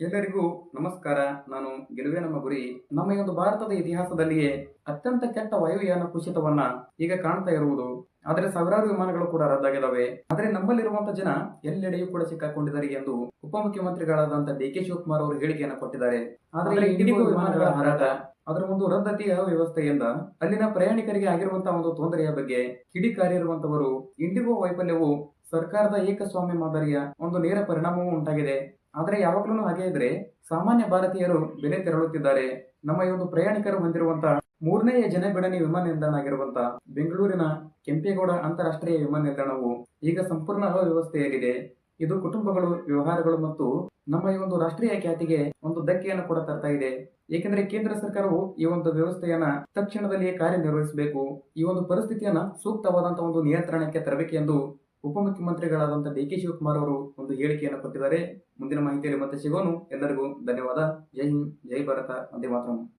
ಎಲ್ಲರಿಗೂ ನಮಸ್ಕಾರ. ನಾನು ಗೆಲುವೆ ನಮ್ಮ ಗುರಿ ನಮ್ಮ ಈ ಒಂದು ಭಾರತದ ಇತಿಹಾಸದಲ್ಲಿಯೇ ಅತ್ಯಂತ ಕೆಟ್ಟ ವಾಯುಯಾನ ಕುಸಿತವನ್ನ ಈಗ ಕಾಣ್ತಾ ಇರುವುದು. ಆದರೆ ಸಾವಿರಾರು ವಿಮಾನಗಳು ಕೂಡ ರದ್ದಾಗಿದ್ದಾವೆ ಆದರೆ ನಮ್ಮಲ್ಲಿರುವಂತ ಜನ ಎಲ್ಲೆಡೆಯೂ ಕೂಡ ಸಿಕ್ಕಾಕೊಂಡಿದ್ದಾರೆ ಎಂದು ಉಪಮುಖ್ಯಮಂತ್ರಿಗಳಾದಂತಹ ಡಿ ಕೆ ಶಿವಕುಮಾರ್ ಅವರು ಹೇಳಿಕೆಯನ್ನು ಕೊಟ್ಟಿದ್ದಾರೆ. ಆದರೆ ಇಂಡಿಗೋ ವಿಮಾನಗಳ ಹಾರಾಟ ಅದರ ಒಂದು ರದ್ದತಿಯ ವ್ಯವಸ್ಥೆಯಿಂದ ಅಲ್ಲಿನ ಪ್ರಯಾಣಿಕರಿಗೆ ಆಗಿರುವಂತಹ ಒಂದು ತೊಂದರೆಯ ಬಗ್ಗೆ ಕಿಡಿಕಾರಿರುವಂತವರು ಇಂಡಿಗೋ ವೈಫಲ್ಯವು ಸರ್ಕಾರದ ಏಕಸ್ವಾಮ್ಯ ಮಾದರಿಯ ಒಂದು ನೇರ ಪರಿಣಾಮವೂ ಉಂಟಾಗಿದೆ. ಆದರೆ ಯಾವಾಗಲೂ ಹಾಗೆ ಇದ್ರೆ ಸಾಮಾನ್ಯ ಭಾರತೀಯರು ಬೆಲೆ ತೆರಳುತ್ತಿದ್ದಾರೆ. ನಮ್ಮ ಈ ಒಂದು ಪ್ರಯಾಣಿಕರು ಹೊಂದಿರುವಂತಹ ಮೂರನೆಯ ಜನಬಿಡಣಿ ವಿಮಾನ ನಿಲ್ದಾಣ ಆಗಿರುವಂತಹ ಬೆಂಗಳೂರಿನ ಕೆಂಪೇಗೌಡ ಅಂತಾರಾಷ್ಟ್ರೀಯ ವಿಮಾನ ನಿಲ್ದಾಣವು ಈಗ ಸಂಪೂರ್ಣ ಅವ್ಯವಸ್ಥೆಯಲ್ಲಿದೆ. ಇದು ಕುಟುಂಬಗಳು, ವ್ಯವಹಾರಗಳು ಮತ್ತು ನಮ್ಮ ಈ ಒಂದು ರಾಷ್ಟ್ರೀಯ ಖ್ಯಾತಿಗೆ ಒಂದು ಧಕ್ಕೆಯನ್ನು ಕೂಡ ತರ್ತಾ ಇದೆ. ಏಕೆಂದರೆ ಕೇಂದ್ರ ಸರ್ಕಾರವು ಈ ಒಂದು ವ್ಯವಸ್ಥೆಯನ್ನ ತಕ್ಷಣದಲ್ಲಿಯೇ ಕಾರ್ಯನಿರ್ವಹಿಸಬೇಕು. ಈ ಒಂದು ಪರಿಸ್ಥಿತಿಯನ್ನ ಸೂಕ್ತವಾದಂತಹ ಒಂದು ನಿಯಂತ್ರಣಕ್ಕೆ ತರಬೇಕು ಎಂದು ಉಪಮುಖ್ಯಮಂತ್ರಿಗಳಾದಂತಹ ಡಿ ಕೆ ಶಿವಕುಮಾರ್ ಅವರು ಒಂದು ಹೇಳಿಕೆಯನ್ನು ಕೊಟ್ಟಿದ್ದಾರೆ. ಮುಂದಿನ ಮಾಹಿತಿಯಲ್ಲಿ ಮತ್ತೆ ಸಿಗೋನು. ಎಲ್ಲರಿಗೂ ಧನ್ಯವಾದ. ಜೈ ಹಿಂದ್, ಜೈ ಭಾರತ. ಒಂದೇ ಮಾತ್ರ.